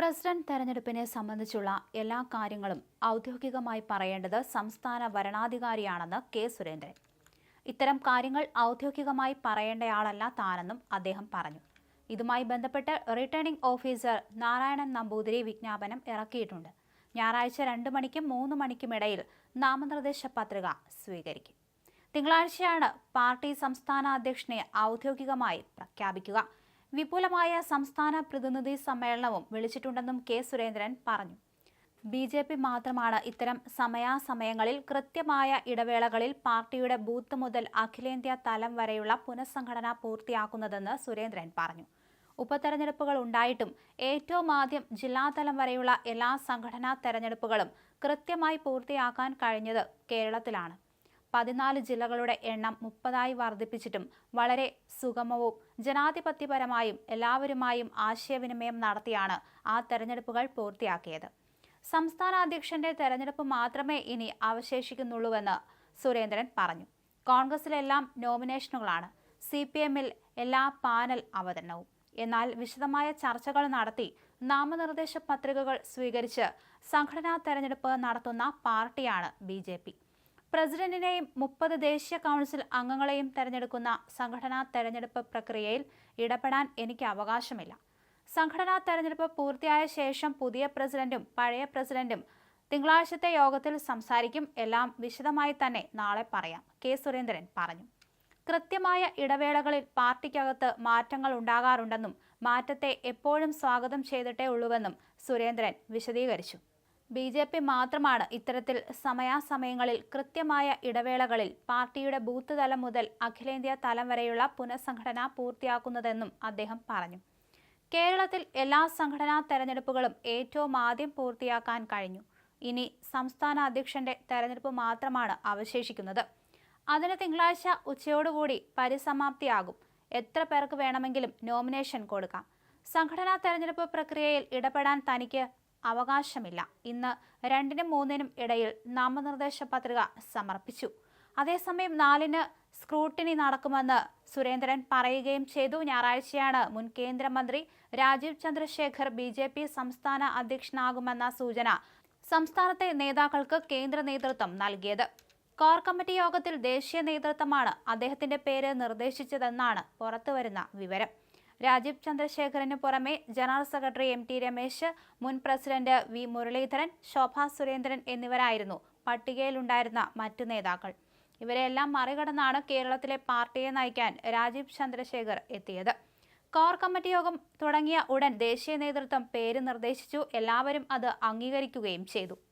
President തെരഞ്ഞെടുപ്പിനെ സംബന്ധിച്ചുള്ള എല്ലാ കാര്യങ്ങളും ഔദ്യോഗികമായി പറയേണ്ടത് സംസ്ഥാന വരണാധികാരിയാണെന്ന് കെ സുരേന്ദ്രൻ. ഇത്തരം കാര്യങ്ങൾ ഔദ്യോഗികമായി പറയേണ്ടയാളല്ല താനെന്നും അദ്ദേഹം പറഞ്ഞു. ഇതുമായി ബന്ധപ്പെട്ട് റിട്ടേണിംഗ് ഓഫീസർ നാരായണൻ നമ്പൂതിരി വിജ്ഞാപനം ഇറക്കിയിട്ടുണ്ട്. ഞായറാഴ്ച രണ്ട് മണിക്കും മൂന്ന് മണിക്കും ഇടയിൽ നാമനിർദ്ദേശ പത്രിക സ്വീകരിക്കും. തിങ്കളാഴ്ചയാണ് പാർട്ടി സംസ്ഥാന അധ്യക്ഷനെ ഔദ്യോഗികമായി പ്രഖ്യാപിക്കുക. വിപുലമായ സംസ്ഥാന പ്രതിനിധി സമ്മേളനവും വിളിച്ചിട്ടുണ്ടെന്നും കെ. സുരേന്ദ്രൻ പറഞ്ഞു. ബി ജെ പി മാത്രമാണ് ഇത്തരം സമയാസമയങ്ങളിൽ കൃത്യമായ ഇടവേളകളിൽ പാർട്ടിയുടെ ബൂത്ത് മുതൽ അഖിലേന്ത്യാ തലം വരെയുള്ള പുനഃസംഘടന പൂർത്തിയാക്കുന്നതെന്ന് സുരേന്ദ്രൻ പറഞ്ഞു. ഉപതെരഞ്ഞെടുപ്പുകൾ ഉണ്ടായിട്ടും ഏറ്റവും ആദ്യം ജില്ലാതലം വരെയുള്ള എല്ലാ സംഘടനാ തെരഞ്ഞെടുപ്പുകളും കൃത്യമായി പൂർത്തിയാക്കാൻ കഴിഞ്ഞത് കേരളത്തിലാണ്. പതിനാല് ജില്ലകളുടെ എണ്ണം മുപ്പതായി വർദ്ധിപ്പിച്ചിട്ടും വളരെ സുഗമവും ജനാധിപത്യപരമായും എല്ലാവരുമായും ആശയവിനിമയം നടത്തിയാണ് ആ തെരഞ്ഞെടുപ്പുകൾ പൂർത്തിയാക്കിയത്. സംസ്ഥാന അധ്യക്ഷന്റെ തെരഞ്ഞെടുപ്പ് മാത്രമേ ഇനി അവശേഷിക്കുന്നുള്ളൂവെന്ന് സുരേന്ദ്രൻ പറഞ്ഞു. കോൺഗ്രസിലെല്ലാം നോമിനേഷനുകളാണ്. സി പി എമ്മിൽ എല്ലാ പാനൽ അവതരണവും. എന്നാൽ വിശദമായ ചർച്ചകൾ നടത്തി നാമനിർദ്ദേശ പത്രികകൾ സ്വീകരിച്ച് സംഘടനാ തെരഞ്ഞെടുപ്പ് നടത്തുന്ന പാർട്ടിയാണ് ബി പ്രസിഡന്റിനെയും മുപ്പത് ദേശീയ കൗൺസിൽ അംഗങ്ങളെയും തെരഞ്ഞെടുക്കുന്ന സംഘടനാ തെരഞ്ഞെടുപ്പ് പ്രക്രിയയിൽ ഇടപെടാൻ എനിക്ക് അവകാശമില്ല. സംഘടനാ തെരഞ്ഞെടുപ്പ് പൂർത്തിയായ ശേഷം പുതിയ പ്രസിഡന്റും പഴയ പ്രസിഡന്റും തിങ്കളാഴ്ചത്തെ യോഗത്തിൽ സംസാരിക്കും. എല്ലാം വിശദമായി തന്നെ നാളെ പറയാം. കെ സുരേന്ദ്രൻ പറഞ്ഞു. കൃത്യമായ ഇടവേളകളിൽ പാർട്ടിക്കകത്ത് മാറ്റങ്ങൾ ഉണ്ടാകാറുണ്ടെന്നും മാറ്റത്തെ എപ്പോഴും സ്വാഗതം ചെയ്തിട്ടേ ഉള്ളൂവെന്നും സുരേന്ദ്രൻ വിശദീകരിച്ചു. ബി ജെ പി മാത്രമാണ് ഇത്തരത്തിൽ സമയാസമയങ്ങളിൽ കൃത്യമായ ഇടവേളകളിൽ പാർട്ടിയുടെ ബൂത്ത് തലം മുതൽ അഖിലേന്ത്യാ തലം വരെയുള്ള പുനഃസംഘടന പൂർത്തിയാക്കുന്നതെന്നും അദ്ദേഹം പറഞ്ഞു. കേരളത്തിൽ എല്ലാ സംഘടനാ തെരഞ്ഞെടുപ്പുകളും ഏറ്റവും ആദ്യം പൂർത്തിയാക്കാൻ കഴിഞ്ഞു. ഇനി സംസ്ഥാന അധ്യക്ഷന്റെ തെരഞ്ഞെടുപ്പ് മാത്രമാണ് അവശേഷിക്കുന്നത്. അതിന് തിങ്കളാഴ്ച ഉച്ചയോടുകൂടി പരിസമാപ്തിയാകും. എത്ര പേർക്ക് വേണമെങ്കിലും നോമിനേഷൻ കൊടുക്കാം. സംഘടനാ തെരഞ്ഞെടുപ്പ് പ്രക്രിയയിൽ ഇടപെടാൻ തനിക്ക് അവകാശമില്ല. ഇന്ന് രണ്ടിനും മൂന്നിനും ഇടയിൽ നാമനിർദ്ദേശ പത്രിക സമർപ്പിച്ചു. അതേസമയം നാലിന് സ്ക്രൂട്ടിനി നടക്കുമെന്ന് സുരേന്ദ്രൻ പറയുകയും ചെയ്തു. ഞായറാഴ്ചയാണ് മുൻ കേന്ദ്രമന്ത്രി Rajeev Chandrasekhar B J P സംസ്ഥാന അധ്യക്ഷനാകുമെന്ന സൂചന സംസ്ഥാനത്തെ നേതാക്കൾക്ക് കേന്ദ്ര നേതൃത്വം നൽകിയത്. കോർ കമ്മിറ്റി യോഗത്തിൽ ദേശീയ നേതൃത്വമാണ് അദ്ദേഹത്തിന്റെ പേര് നിർദ്ദേശിച്ചതെന്നാണ് പുറത്തുവരുന്ന വിവരം. രാജീവ് ചന്ദ്രശേഖരന് പുറമെ general secretary M T Ramesh മുൻ പ്രസിഡന്റ് വി മുരളീധരൻ ശോഭാ സുരേന്ദ്രൻ എന്നിവരായിരുന്നു പട്ടികയിലുണ്ടായിരുന്ന മറ്റു നേതാക്കൾ. ഇവരെല്ലാം മറികടന്നാണ് കേരളത്തിലെ പാർട്ടിയെ നയിക്കാൻ രാജീവ് ചന്ദ്രശേഖർ എത്തിയത്. കോർ കമ്മിറ്റി യോഗം തുടങ്ങിയ ഉടൻ ദേശീയ നേതൃത്വം പേര് നിർദ്ദേശിച്ചു. എല്ലാവരും അത് അംഗീകരിക്കുകയും ചെയ്തു.